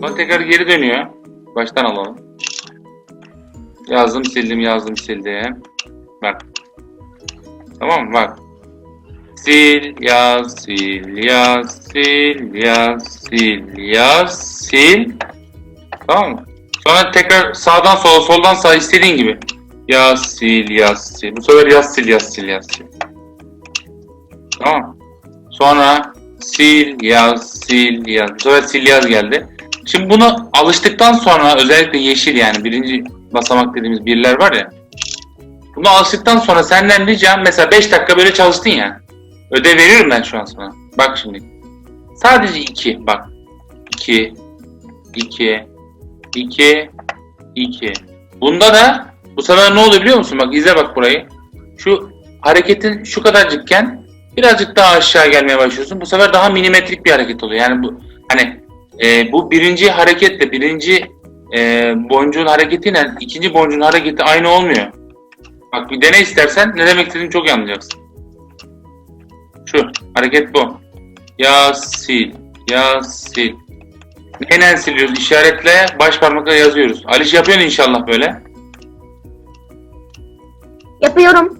Sonra tekrar geri dönüyor. Baştan alalım. Yazdım sildim yazdım sildim. Bak. Tamam mı? Bak. Sil yaz sil yaz sil yaz sil yaz sil. Tamam mı? Sonra tekrar sağdan sola soldan sağa istediğin gibi. Yaz sil yaz sil. Bu sefer yaz sil yaz sil yaz sil. Tamam. Sonra sil yaz sil yaz. Bu sefer sil yaz geldi. Şimdi bunu alıştıktan sonra özellikle yeşil yani birinci basamak dediğimiz birler var ya. Bunu alıştıktan sonra senden ricam mesela 5 dakika böyle çalıştın ya. Ödev veriyorum ben şu an sana. Bak şimdi. Sadece 2 bak. 2 2 2 2 Bunda da bu sefer ne oluyor biliyor musun? Bak izle bak burayı. Şu hareketin şu kadarcıkken birazcık daha aşağı gelmeye başlıyorsun. Bu sefer daha milimetrik bir hareket oluyor. Yani bu hani e, bu birinci hareketle birinci e, boncuğun hareketiyle ikinci boncuğun hareketi aynı olmuyor. Bak bir dene istersen ne demek istediğimi çok iyi anlayacaksın. Şu hareket bu. Ya sil, ya sil. Neyle siliyoruz? İşaretle baş parmakla yazıyoruz. Aliş yapıyorsun inşallah böyle. Yapıyorum.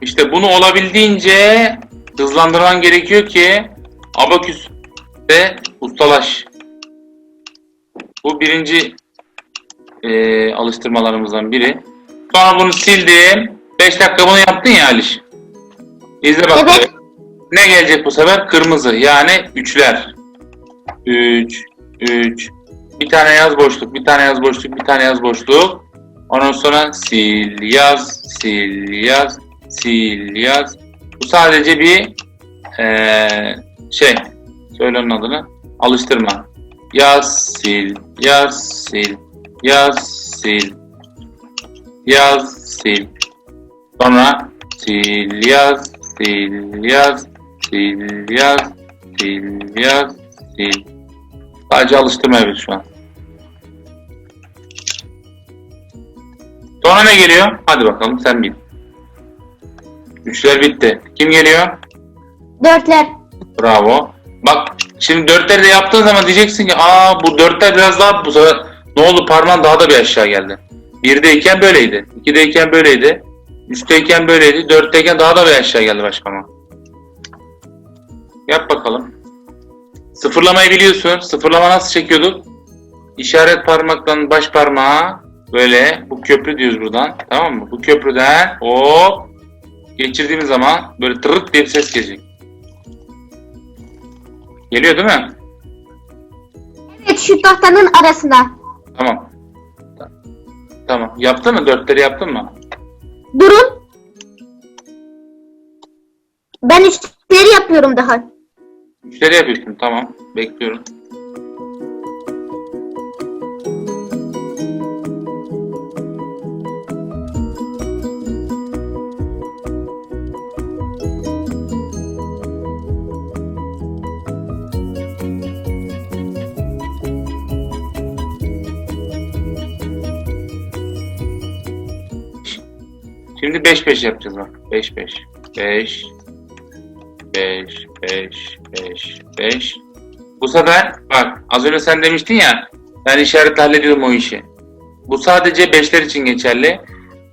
İşte bunu olabildiğince hızlandırman gerekiyor ki abaküs de ustalaş. Bu birinci eee, alıştırmalarımızdan biri. Sonra bunu sildim. 5 dakika bunu yaptın ya Aliş. İzle bak. Evet. Ne gelecek bu sefer? Kırmızı. Yani üçler. 3, 3. Bir tane yaz boşluk, bir tane yaz boşluk, bir tane yaz boşluk. Ondan sonra sil yaz, sil yaz, sil yaz. Bu sadece bir eee, şey, söyle onun adını, alıştırma. Yaz, sil, yaz, sil, yaz, sil, yaz, sil. Sonra sil, yaz, sil, yaz, sil, yaz, sil, yaz, sil. Sadece alıştırma yapıyoruz şu an. Sonra ne geliyor? Hadi bakalım sen bil. Üçler bitti. Kim geliyor? Dörtler. Bravo. Bak şimdi dörtleri de yaptığın zaman diyeceksin ki aa bu dörtler biraz daha bu sefer ne oldu parmağın daha da bir aşağı geldi. Birdeyken böyleydi. ikideyken böyleydi. Üçteyken böyleydi. Dörtteyken daha da bir aşağı geldi baş parmak. Yap bakalım. Sıfırlamayı biliyorsun. Sıfırlama nasıl çekiyorduk? İşaret parmaktan baş parmağı böyle bu köprü diyoruz buradan. Tamam mı? Bu köprüden hop geçirdiğimiz zaman böyle tırırt diye bir ses gelecek. Geliyor değil mi? Evet şu tahtanın arasında. Tamam. Ta- Tamam. Yaptın mı? Dörtleri yaptın mı? Durun. Ben üçleri yapıyorum daha. Üçleri yapıyorsun. Tamam. Bekliyorum. Şimdi 5-5 yapacağız bak. 5-5. 5 5 5 5 5 Bu sefer bak az önce sen demiştin ya ben işaretle hallediyorum o işi. Bu sadece 5'ler için geçerli.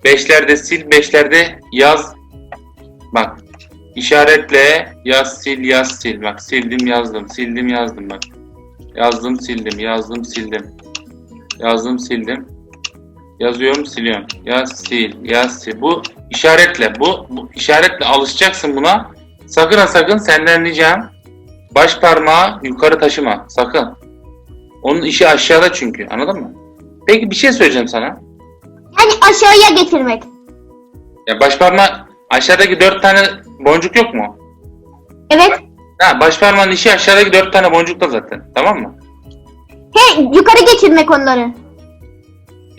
5'lerde sil, 5'lerde yaz. Bak. işaretle yaz, sil, yaz, sil. Bak sildim, yazdım, sildim, yazdım bak. Yazdım, sildim, yazdım, sildim. Yazdım, sildim. Yazıyorum, siliyorum. Yaz, sil, yaz, sil. Bu işaretle, bu, bu işaretle alışacaksın buna. Sakın ha sakın senden ricam baş parmağı yukarı taşıma. Sakın. Onun işi aşağıda çünkü. Anladın mı? Peki bir şey söyleyeceğim sana. Yani aşağıya getirmek. Ya baş parmağı aşağıdaki dört tane boncuk yok mu? Evet. Ha baş parmağın işi aşağıdaki dört tane boncukta zaten. Tamam mı? He yukarı geçirmek onları.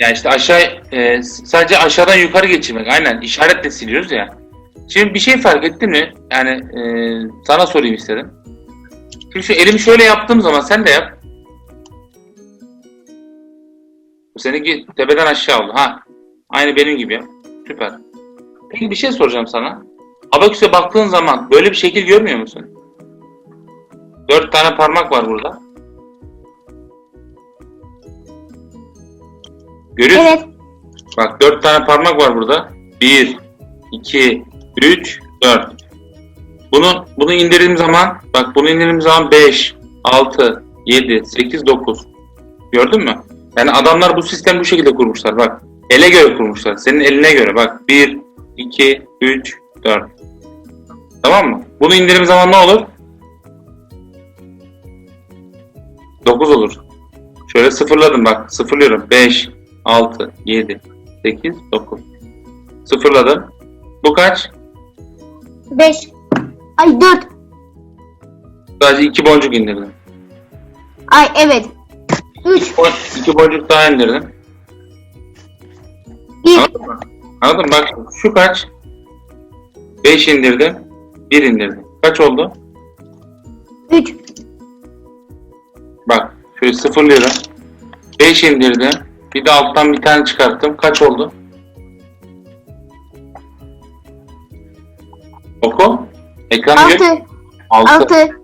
Ya işte aşağı e, sadece aşağıdan yukarı geçirmek. Aynen işaretle siliyoruz ya. Şimdi bir şey fark ettin mi? Yani e, sana sorayım istedim. Şimdi şu elimi şöyle yaptığım zaman sen de yap. Bu seninki tepeden aşağı oldu. Ha. Aynı benim gibi. Süper. Peki bir şey soracağım sana. Abaküse baktığın zaman böyle bir şekil görmüyor musun? Dört tane parmak var burada. Görüyorsun. Evet. Bak 4 tane parmak var burada. 1, 2, 3, 4. Bunu, bunu indirdiğim zaman bak bunu indirdiğim zaman 5, 6, 7, 8, 9. Gördün mü? Yani adamlar bu sistemi bu şekilde kurmuşlar bak. Ele göre kurmuşlar. Senin eline göre bak. 1, 2, 3, 4. Tamam mı? Bunu indirdiğim zaman ne olur? 9 olur. Şöyle sıfırladım bak. Sıfırlıyorum. 5, 6, 7, 8, 9. Sıfırladım. Bu kaç? 5. Ay 4. Sadece 2 boncuk indirdim. Ay evet. 3. 2 boncuk daha indirdim. 1. Anladın mı? Anladın mı? Bak şu kaç? 5 indirdim. 1 indirdim. Kaç oldu? 3. Bak şöyle sıfırlıyorum. 5 indirdim. Bir de alttan bir tane çıkarttım. Kaç oldu? Oku. Ekran gör. 6. 6. 6.